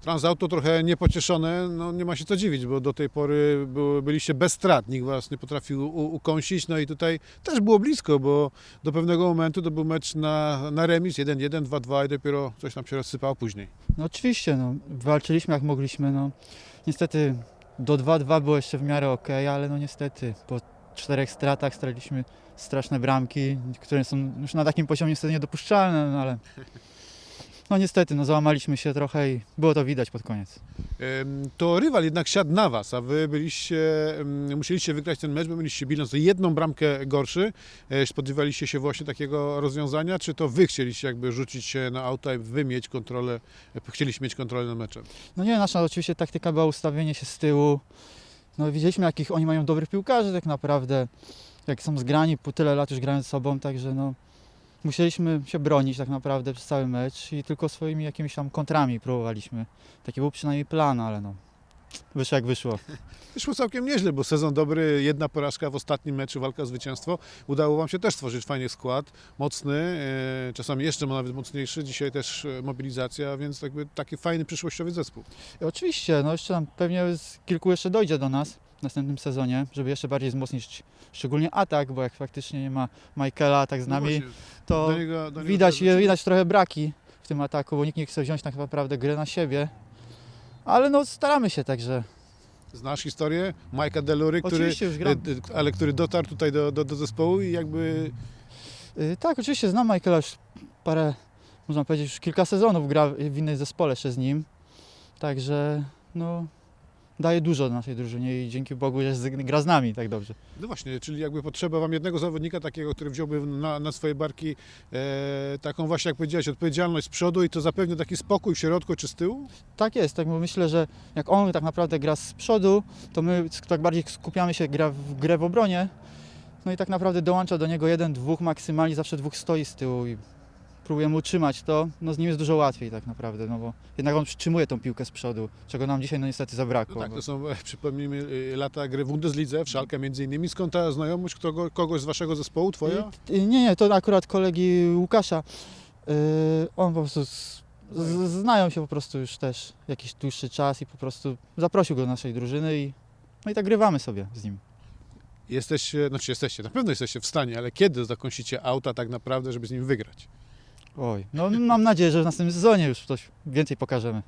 Transauto trochę niepocieszone, no nie ma się co dziwić, bo do tej pory byliście bez strat, nikt was nie potrafił u, ukąsić, no i tutaj też było blisko, bo do pewnego momentu to był mecz na, na remis 1-1, 2-2 i dopiero coś tam się rozsypało później. No oczywiście, no, walczyliśmy jak mogliśmy. No. Niestety do 2-2 było jeszcze w miarę ok, ale no niestety po czterech stratach straciliśmy straszne bramki, które są już na takim poziomie niestety niedopuszczalne, no ale no niestety, no załamaliśmy się trochę i było to widać pod koniec. To rywal jednak siadł na was, a wy byliście, musieliście wygrać ten mecz, bo byliście bilans jedną bramkę gorszy. E, Spodziewaliście się właśnie takiego rozwiązania, czy to wy chcieliście jakby rzucić się na auta i wy mieć kontrolę, e, chcieliście mieć kontrolę nad meczem? No nie, nasza oczywiście taktyka była ustawienie się z tyłu. No widzieliśmy jakich oni mają dobrych piłkarzy tak naprawdę, jak są zgrani, po tyle lat już grają ze sobą, także no musieliśmy się bronić tak naprawdę przez cały mecz i tylko swoimi jakimiś tam kontrami próbowaliśmy. Taki był przynajmniej plan, ale no wyszło jak wyszło. Wyszło całkiem nieźle, bo sezon dobry, jedna porażka w ostatnim meczu, walka o zwycięstwo. Udało wam się też stworzyć fajny skład, mocny, e, czasami jeszcze nawet mocniejszy. Dzisiaj też e, mobilizacja, więc jakby taki fajny przyszłościowy zespół. I oczywiście, no jeszcze tam pewnie z kilku jeszcze dojdzie do nas w następnym sezonie, żeby jeszcze bardziej wzmocnić szczególnie atak, bo jak faktycznie nie ma Michaela tak z No nami, to do niego- do niego widać, widać trochę braki w tym ataku, bo nikt nie chce wziąć tak naprawdę grę na siebie. Ale no staramy się także. Znasz historię Majka Delury, który, ale który dotarł tutaj do, do, do zespołu i jakby Y, tak, oczywiście znam Michaela już parę, można powiedzieć, już kilka sezonów gra w innej zespole jeszcze z nim. Także no daje dużo naszej drużynie i dzięki Bogu, że z- gra z nami tak dobrze. No właśnie, czyli jakby potrzeba wam jednego zawodnika takiego, który wziąłby na, na swoje barki e, taką właśnie, jak powiedziałeś, odpowiedzialność z przodu i to zapewnia taki spokój w środku czy z tyłu? Tak jest, tak bo myślę, że jak on tak naprawdę gra z przodu, to my sk- tak bardziej skupiamy się gra w grę w obronie. No i tak naprawdę dołącza do niego jeden, dwóch maksymalnie, zawsze dwóch stoi z tyłu i próbujemy utrzymać to. No z nim jest dużo łatwiej tak naprawdę, no bo jednak on przytrzymuje tą piłkę z przodu, czego nam dzisiaj no niestety No zabrakło. tak, bo- to są, e, przypomnijmy, e, lata gry w Bundeslidze, w Szalkę między innymi. Skąd ta znajomość kogo, kogoś z waszego zespołu, twoja? Y, Nie, nie, to akurat kolegi Łukasza. Y, On po prostu z, z, znają się po prostu już też jakiś dłuższy czas i po prostu zaprosił go do naszej drużyny i no i tak grywamy sobie z nim. Jesteście, znaczy jesteście, na pewno jesteście w stanie, ale kiedy zakąsicie auta tak naprawdę, żeby z nim wygrać? Oj, no mam nadzieję, że w następnym sezonie już coś więcej pokażemy.